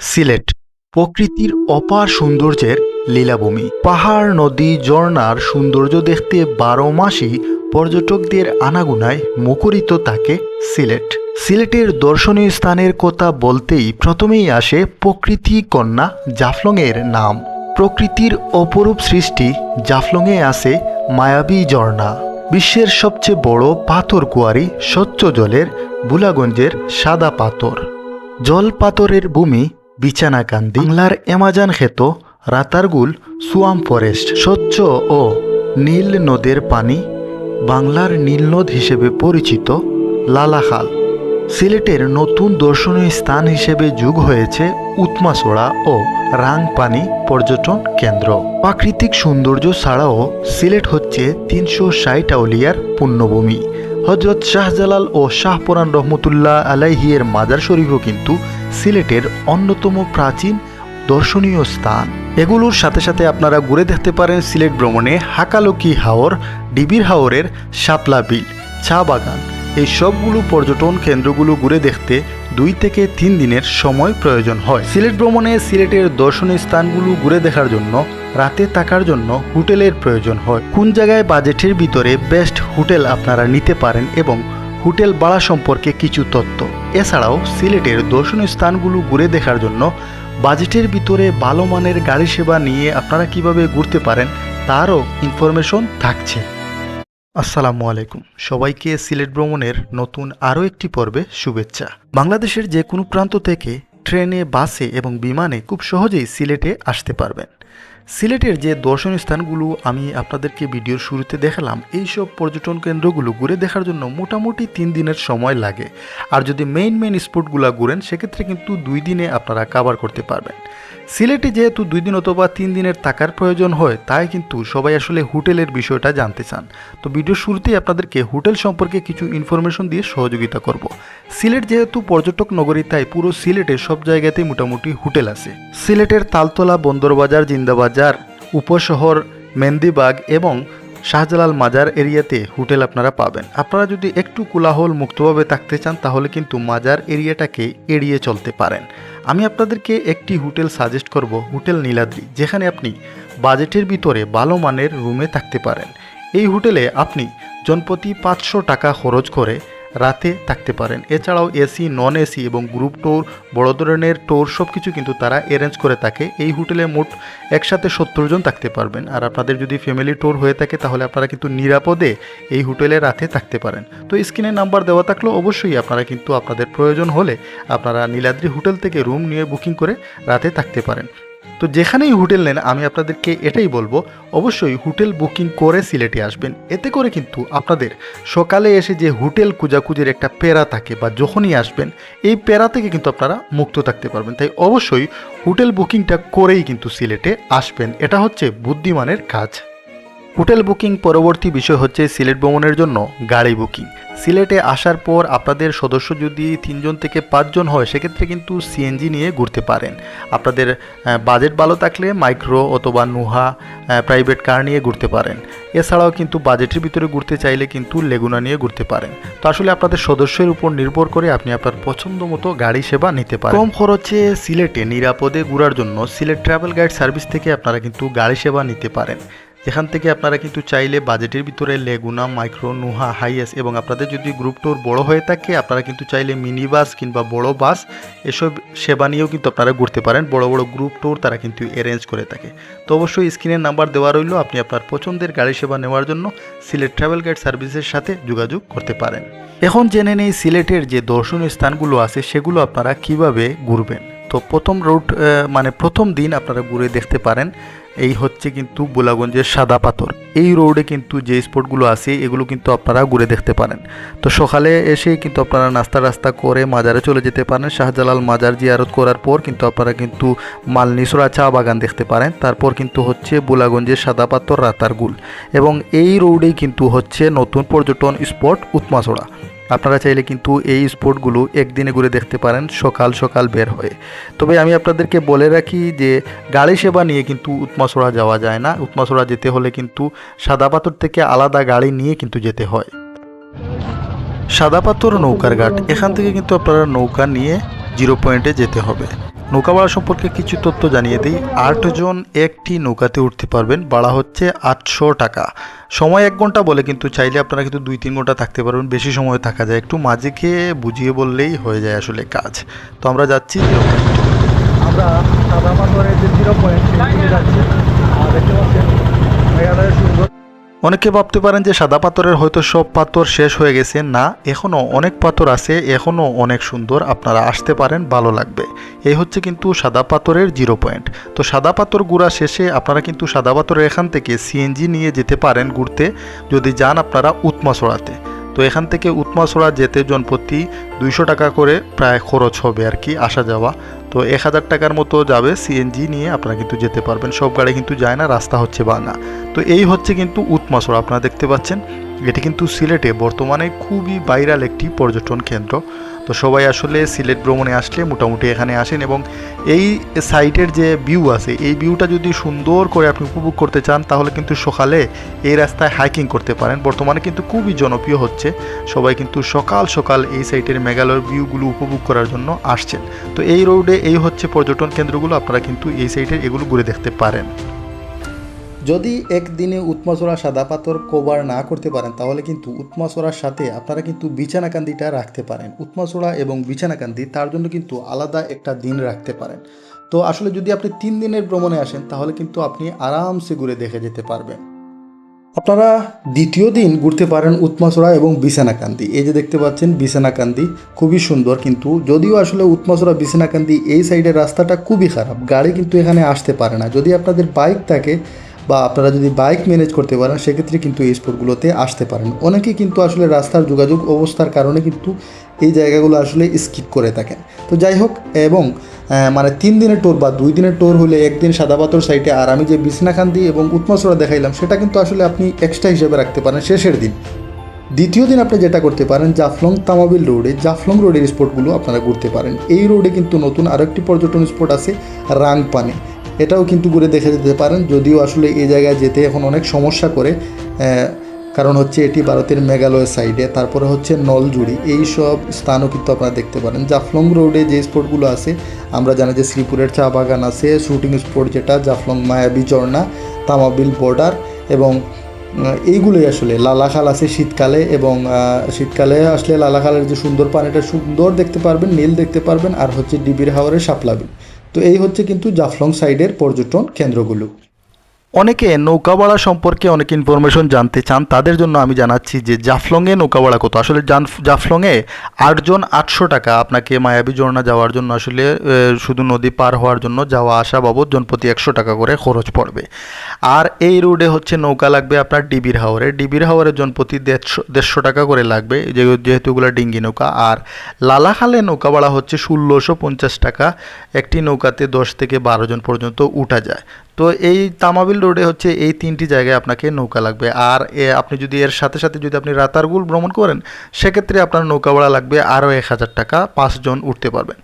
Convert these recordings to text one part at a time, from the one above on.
সিলেট, প্রকৃতির অপার সৌন্দর্যের লীলাভূমি। পাহাড়, নদী, ঝর্ণার সৌন্দর্য দেখতে বারো মাসই পর্যটকদের আনাগুনায় মুখরিত থাকে সিলেট। সিলেটের দর্শনীয় স্থানের কথা বলতেই প্রথমেই আসে প্রকৃতি কন্যা জাফলংয়ের নাম। প্রকৃতির অপরূপ সৃষ্টি জাফলংয়ে আছে মায়াবী ঝর্ণা। বিশ্বের সবচেয়ে বড় পাথর কুয়ারি স্বচ্ছ জলের বুলাগঞ্জের সাদা পাথর। জল পাথরের ভূমি বিছানাকান্দি বাংলার অ্যামাজন ক্ষেত, রাতারগুল, সুয়াম ফরেস্ট, স্বচ্ছ ও নীল নদের পানি, বাংলার নীলনদ হিসেবে পরিচিত লালাখাল। সিলেটের নতুন দর্শনীয় স্থান হিসেবে যুগ হয়েছে উৎমাছড়া ও রাংপানি পর্যটন কেন্দ্র। প্রাকৃতিক সৌন্দর্য ছাড়াও সিলেট হচ্ছে তিনশো ষাট আউলিয়ার পুণ্যভূমি হজরত শাহজালাল ও শাহপুরান রহমতুল্লাহ আলাইহিয়ের মাজার শরীফও কিন্তু সিলেটের অন্যতম প্রাচীন দর্শনীয় স্থান। এগুলোর সাথে সাথে আপনারা ঘুরে দেখতে পারেন সিলেট ভ্রমণে হাকালকি হাওর, ডিবির হাওরের শাপলা বিল, চা বাগান। এই সবগুলো পর্যটন কেন্দ্রগুলো ঘুরে দেখতে দুই থেকে তিন দিনের সময় প্রয়োজন হয়। সিলেট ভ্রমণে সিলেটের দর্শনীয় স্থানগুলো ঘুরে দেখার জন্য রাতে থাকার জন্য হোটেলের প্রয়োজন হয়। কোন জায়গায় বাজেটের ভিতরে বেস্ট হোটেল আপনারা নিতে পারেন এবং হোটেল ভাড়া সম্পর্কে কিছু তথ্য। এছাড়াও সিলেটের দর্শনীয় স্থানগুলো ঘুরে দেখার জন্য বাজেটের ভিতরে ভালো মানের গাড়ি সেবা নিয়ে আপনারা কীভাবে ঘুরতে পারেন তারও ইনফরমেশন থাকছে। আসসালামু আলাইকুম। সবাইকে সিলেট ভ্রমণের নতুন আরও একটি পর্বে শুভেচ্ছা। বাংলাদেশের যে কোনো প্রান্ত থেকে ট্রেনে, বাসে এবং বিমানে খুব সহজেই সিলেটে আসতে পারবেন। সিলেটের যে দর্শনীয় স্থানগুলো আমি আপনাদেরকে ভিডিওর শুরুতে দেখালাম, এইসব পর্যটন কেন্দ্রগুলো ঘুরে দেখার জন্য মোটামুটি তিন দিনের সময় লাগে। আর যদি মেইন মেইন স্পটগুলো ঘুরেন, সেক্ষেত্রে কিন্তু দুই দিনে আপনারা কাভার করতে পারবেন। সিলেটে যেহেতু দুই দিন অথবা তিন দিনের থাকার প্রয়োজন হয়, তাই কিন্তু সবাই আসলে হোটেলের বিষয়টা জানতে চান। তো ভিডিওর শুরুতেই আপনাদেরকে হোটেল সম্পর্কে কিছু ইনফরমেশন দিয়ে সহযোগিতা করব। সিলেট যেহেতু পর্যটক নগরী, তাই পুরো সিলেটে সব জায়গাতেই মোটামুটি হোটেল আছে। সিলেটের তালতলা, বন্দরবাজার, জিন্দাবাজার, উপশহর মেন্দিবাগ এবং শাহজালাল মাজার এরিয়াতে হোটেল আপনারা পাবেন। আপনারা যদি একটু কোলাহল মুক্তভাবে থাকতে চান, তাহলে কিন্তু মাজার এরিয়াটাকে এড়িয়ে চলতে পারেন। আমি আপনাদেরকে একটি হোটেল সাজেস্ট করব, হোটেল নীলাদ্রি, যেখানে আপনি বাজেটের ভিতরে ভালো মানের রুমে থাকতে পারেন। এই হোটেলে আপনি জনপ্রতি পাঁচশো টাকা খরচ করে রাতে থাকতে পারেন। এছাড়াও এসি নন এসি এবং গ্রুপ টোর বড় ধরনের টোর সব কিছু কিন্তু তারা অ্যারেঞ্জ করে থাকে। এই হোটেলে মোট একসাথে সত্তর জন থাকতে পারবেন। আর আপনাদের যদি ফ্যামিলি টোর হয়ে থাকে, তাহলে আপনারা কিন্তু নিরাপদে এই হোটেলে রাতে থাকতে পারেন। তো স্ক্রিনে নাম্বার দেওয়া থাকলেও অবশ্যই আপনারা কিন্তু আপনাদের প্রয়োজন হলে আপনারা নীলাদ্রি হোটেল থেকে রুম নিয়ে বুকিং করে রাতে থাকতে পারেন। তো যেখানেই হোটেল নেন, আমি আপনাদেরকে এটাই বলব, অবশ্যই হোটেল বুকিং করে সিলেটে আসবেন। এতে করে কিন্তু আপনাদের সকালে এসে যে হোটেল কুজাকুজির একটা প্যারা থাকে বা যখনই আসবেন, এই প্যারা থেকে কিন্তু আপনারা মুক্ত থাকতে পারবেন। তাই অবশ্যই হোটেল বুকিংটা করেই কিন্তু সিলেটে আসবেন। এটা হচ্ছে বুদ্ধিমানের কাজ। হোটেল বুকিং পরবর্তী বিষয় হচ্ছে সিলেট ভ্রমণের জন্য গাড়ি বুকিং। সিলেটে আসার পর আপনাদের সদস্য যদি তিনজন থেকে পাঁচজন হয়, সেক্ষেত্রে কিন্তু সিএনজি নিয়ে ঘুরতে পারেন। আপনাদের বাজেট ভালো থাকলে মাইক্রো অথবা নুহা প্রাইভেট কার নিয়ে ঘুরতে পারেন। এছাড়াও কিন্তু বাজেটের ভিতরে ঘুরতে চাইলে কিন্তু লেগুনা নিয়ে ঘুরতে পারেন। তো আসলে আপনাদের সদস্যের উপর নির্ভর করে আপনি আপনার পছন্দ মতো গাড়ি সেবা নিতে পারেন। কম খরচে সিলেটে নিরাপদে ঘোরার জন্য সিলেট ট্রাভেল গাইড সার্ভিস থেকে আপনারা কিন্তু গাড়ি সেবা নিতে পারেন। যেখান থেকে আপনারা কিন্তু চাইলে বাজেটের ভিতরে লেগুনা মাইক্রো নুহা হাইয়েস এবং আপনাদের যদি গ্রুপ টোর বড় হয়ে থাকে, আপনারা কিন্তু চাইলে মিনি বাস কিংবা বড় বাস এসব সেবা নিয়েও কিন্তু আপনারা ঘুরতে পারেন। বড় বড় গ্রুপ টোর তারা কিন্তু অ্যারেঞ্জ করে থাকে। তো অবশ্যই স্ক্রিনের নাম্বার দেওয়া রইল আপনি আপনার পছন্দের গাড়ি সেবা নেওয়ার জন্য। সিলেট ট্রাভেল গাইড সার্ভিসের সাথে যোগাযোগ করতে পারেন। এখন জেনে নেই সিলেটের যে দর্শনীয় স্থানগুলো আছে, সেগুলো আপনারা কীভাবে ঘুরবেন? তো প্রথম রুট মানে প্রথম দিন আপনারা ঘুরে দেখতে পারেন। এই হচ্ছে কিন্তু বোলাগঞ্জের সাদা পাথর। এই রোডে কিন্তু যে স্পটগুলো আছে, এগুলো কিন্তু আপনারা ঘুরে দেখতে পারেন। তো সকালে এসে কিন্তু আপনারা নাস্তা রাস্তা করে মাজারে চলে যেতে পারেন। শাহজালাল মাজার জিয়ারত করার পর কিন্তু আপনারা কিন্তু মালনিসরা চা বাগান দেখতে পারেন। তারপর কিন্তু হচ্ছে বোলাগঞ্জের সাদা পাথর রাতারগুল। এবং এই রোডেই কিন্তু হচ্ছে নতুন পর্যটন স্পট উৎমাছড়া। আপনারা চাইলে কিন্তু এই স্পটগুলো একদিনে ঘুরে দেখতে পারেন, সকাল সকাল বের হয়ে। তবে আমি আপনাদেরকে বলে রাখি যে গাড়ি সেবা নিয়ে কিন্তু উৎমাসোড়া যাওয়া যায় না। উৎমাসোড়া যেতে হলে কিন্তু সাদা পাথর থেকে আলাদা গাড়ি নিয়ে কিন্তু যেতে হয়। সাদা পাথর নৌকার ঘাট, এখান থেকে কিন্তু আপনারা নৌকা নিয়ে জিরো পয়েন্টে যেতে হবে। নৌকা সম্পর্কে কিছু তথ্য জানিয়ে দিই। আটজন একটি নৌকাতে উঠতে পারবেন বাড়া হচ্ছে আটশো টাকা। সময় এক ঘণ্টা বলে, কিন্তু চাইলে আপনারা কিন্তু দুই তিন ঘণ্টা থাকতে পারবেন, বেশি সময় থাকা যায়। একটু মাঝে খেয়ে বুঝিয়ে বললেই হয়ে যায় আসলে কাজ। তো আমরা যাচ্ছি zero point। আমরা সাদা পাথরের যে জিরো পয়েন্ট সেখানে যাচ্ছি আর দেখতে পাচ্ছেন মেঘালয়ের সুন্দর অনেকে ভাবতে পারেন যে সাদা পাথরের হয়তো সব পাথর শেষ হয়ে গেছে। না এখনও অনেক পাথর আছে এখনও অনেক সুন্দর, আপনারা আসতে পারেন, ভালো লাগবে। এই হচ্ছে কিন্তু সাদা পাথরের জিরো পয়েন্ট তো সাদা পাথর ঘোরা শেষে আপনারা কিন্তু সাদা পাথরের এখান থেকে সিএনজি নিয়ে যেতে পারেন ঘুরতে, যদি যান আপনারা উৎমাছড়াতে তো এখান থেকে উৎমাছড়া যেতে জনপ্রতি দুইশো টাকা করে প্রায় খরচ হবে আর কি আসা যাওয়া। তো এক হাজার টাকার মতো যাবে সিএনজি নিয়ে, আপনারা কিন্তু যেতে পারবেন। সব গাড়ি কিন্তু যায় না, রাস্তা হচ্ছে ভাঙা। তো এই হচ্ছে কিন্তু উৎমাসর আপনারা দেখতে পাচ্ছেন। এটি কিন্তু সিলেটে বর্তমানে খুবই ভাইরাল একটি পর্যটন কেন্দ্র। তো সবাই আসলে সিলেট ভ্রমণে আসলে মোটামুটি এখানে আসেন এবং এই সাইটের যে ভিউ আছে, এই ভিউটা যদি সুন্দর করে আপনি উপভোগ করতে চান, তাহলে কিন্তু সকালে এই রাস্তায় হাইকিং করতে পারেন। বর্তমানে কিন্তু খুবই জনপ্রিয় হচ্ছে। সবাই কিন্তু সকাল সকাল এই সাইটের মেঘালয়ের ভিউগুলো উপভোগ করার জন্য আসছেন। তো এই রোডে এই হচ্ছে পর্যটন কেন্দ্রগুলো, আপনারা কিন্তু এই সাইটের এগুলো ঘুরে দেখতে পারেন। যদি একদিনে উৎমাচড়া সাদা পাথর কভার না করতে পারেন, তাহলে কিন্তু উৎমাচড়ার সাথে আপনারা কিন্তু বিছানাকান্দিটা রাখতে পারেন। উৎমাচড়া এবং বিছানাকান্দি, তার জন্য কিন্তু আলাদা একটা দিন রাখতে পারেন। তো আসলে যদি আপনি তিন দিনের ভ্রমণে আসেন, তাহলে কিন্তু আপনি আরামসে ঘুরে দেখে যেতে পারবেন। আপনারা দ্বিতীয় দিন ঘুরতে পারেন উৎমাচড়া এবং বিছানাকান্দি। এই যে দেখতে পাচ্ছেন, বিছানাকান্দি খুবই সুন্দর কিন্তু যদিও আসলে উৎমাচড়া বিছানাকান্দি এই সাইডের রাস্তাটা খুবই খারাপ, গাড়ি কিন্তু এখানে আসতে পারে না। যদি আপনাদের বাইক থাকে বা আপনারা যদি বাইক ম্যানেজ করতে পারেন, সেক্ষেত্রে কিন্তু এই স্পটগুলোতে আসতে পারেন। অনেকেই কিন্তু আসলে রাস্তার যোগাযোগ অবস্থার কারণে কিন্তু এই জায়গাগুলো আসলে স্কিপ করে থাকেন। তো যাই হোক, এবং মানে তিন দিনের টোর বা দুই দিনের টোর হলে একদিন সাদাপাতর সাইটে আর আমি যে বিছনাকান্দি এবং উৎমাসরা দেখাইলাম, সেটা কিন্তু আসলে আপনি এক্সট্রা হিসেবে রাখতে পারেন শেষের দিন। দ্বিতীয় দিন আপনি যেটা করতে পারেন, জাফলং তামাবিল রোডে জাফলং রোডের স্পটগুলো আপনারা ঘুরতে পারেন। এই রোডে কিন্তু নতুন আরেকটি পর্যটন স্পট আছে রাংপানে। এটাও কিন্তু ঘুরে দেখে যেতে পারেন। যদিও আসলে এই জায়গায় যেতে এখন অনেক সমস্যা করে কারণ হচ্ছে এটি ভারতের মেঘালয় সাইডে তারপরে হচ্ছে নলজুড়ি। এই সব স্থানও কিন্তু আপনারা দেখতে পারেন। জাফলং রোডে যে স্পটগুলো আছে, আমরা জানি যে শ্রীপুরের চা বাগান আছে শুটিং স্পট যেটা, জাফলং মায়াবী ঝর্ণা, তামাবিল বর্ডার এবং এইগুলোই আসলে। লালাখাল আছে শীতকালে এবং শীতকালে আসলে লালাখালের যে সুন্দর পানিটা, সুন্দর দেখতে পারবেন, নীল দেখতে পারবেন, আর হচ্ছে ডিবির হাওয়ারের সাপলাবি তো এই হচ্ছে কিন্তু জাফলং সাইডের পর্যটন কেন্দ্রগুলো। অনেকে নৌকা ভাড়া সম্পর্কে অনেক ইনফরমেশন জানতে চান, তাদের জন্য আমি জানাচ্ছি যে জাফলংয়ে নৌকা ভাড়া কত? আসলে জাফলংয়ে আটজন আটশো টাকা আপনাকে মায়াবী ঝর্ণা যাওয়ার জন্য, আসলে শুধু নদী পার হওয়ার জন্য যাওয়া আসা বাবদ জনপ্রতি একশো টাকা করে খরচ পড়বে। আর এই রোডে হচ্ছে নৌকা লাগবে আপনার ডিবির হাওরে। ডিবির হাওরে জনপ্রতি দেড়শো দেড়শো টাকা করে লাগবে যেহেতু এগুলো ডিঙ্গি নৌকা। আর লালাখালে নৌকা ভাড়া হচ্ছে ষোলোশো পঞ্চাশ টাকা, একটি নৌকাতে দশ থেকে বারো জন পর্যন্ত উঠা যায়। তো এই তামাবিল রোডে হচ্ছে এই তিনটি জায়গায় আপনাকে নৌকা লাগবে। আর আপনি যদি এর সাথে সাথে যদি আপনি রাতারগুল ভ্রমণ করেন, সেক্ষেত্রে আপনার নৌকা ভাড়া লাগবে আরও এক হাজার টাকা, পাঁচজন উঠতে পারবেন।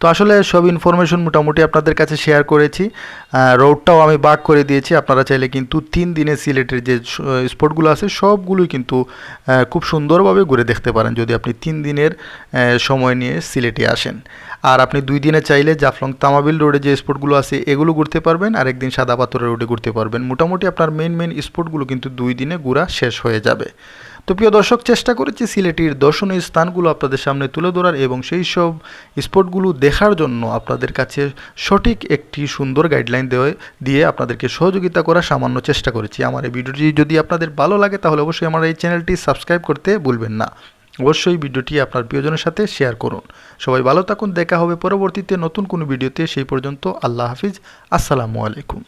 তো আসলে সব ইনফরমেশন মোটামুটি আপনাদের কাছে শেয়ার করেছি। রোডটাও আমি বাক করে দিয়েছি। আপনারা চাইলে কিন্তু তিন দিনে সিলেটের যে স্পটগুলো আছে, সবগুলোই কিন্তু খুব সুন্দরভাবে ঘুরে দেখতে পারেন যদি আপনি তিন দিনের সময় নিয়ে সিলেটে আসেন। আর আপনি দুই দিনে চাইলে জাফলং তামাবিল রোডে যে স্পটগুলো আছে, এগুলো ঘুরতে পারবেন। আর একদিন সাদা পাথরের রোডে ঘুরতে পারবেন। মোটামুটি আপনার মেন মেন স্পটগুলো কিন্তু দুই দিনে ঘোরা শেষ হয়ে যাবে। তো প্রিয় দর্শক, চেষ্টা করেছি সিলেটির দর্শনীয় স্থানগুলো আপনাদের সামনে তুলে ধরার এবং সেই সব স্পটগুলো দেখার জন্য আপনাদের কাছে সঠিক একটি সুন্দর গাইডলাইন দেওয়া, দিয়ে আপনাদেরকে সহযোগিতা করার সামান্য চেষ্টা করেছি। আমার এই ভিডিওটি যদি আপনাদের ভালো লাগে, তাহলে অবশ্যই আমার এই চ্যানেলটি সাবস্ক্রাইব করতে ভুলবেন না। অবশ্যই ভিডিওটি আপনার প্রিয়জনের সাথে শেয়ার করুন। সবাই ভালো থাকুন, দেখা হবে পরবর্তীতে নতুন কোনো ভিডিওতে। সেই পর্যন্ত আল্লাহ হাফিজ। আসসালামু আলাইকুম।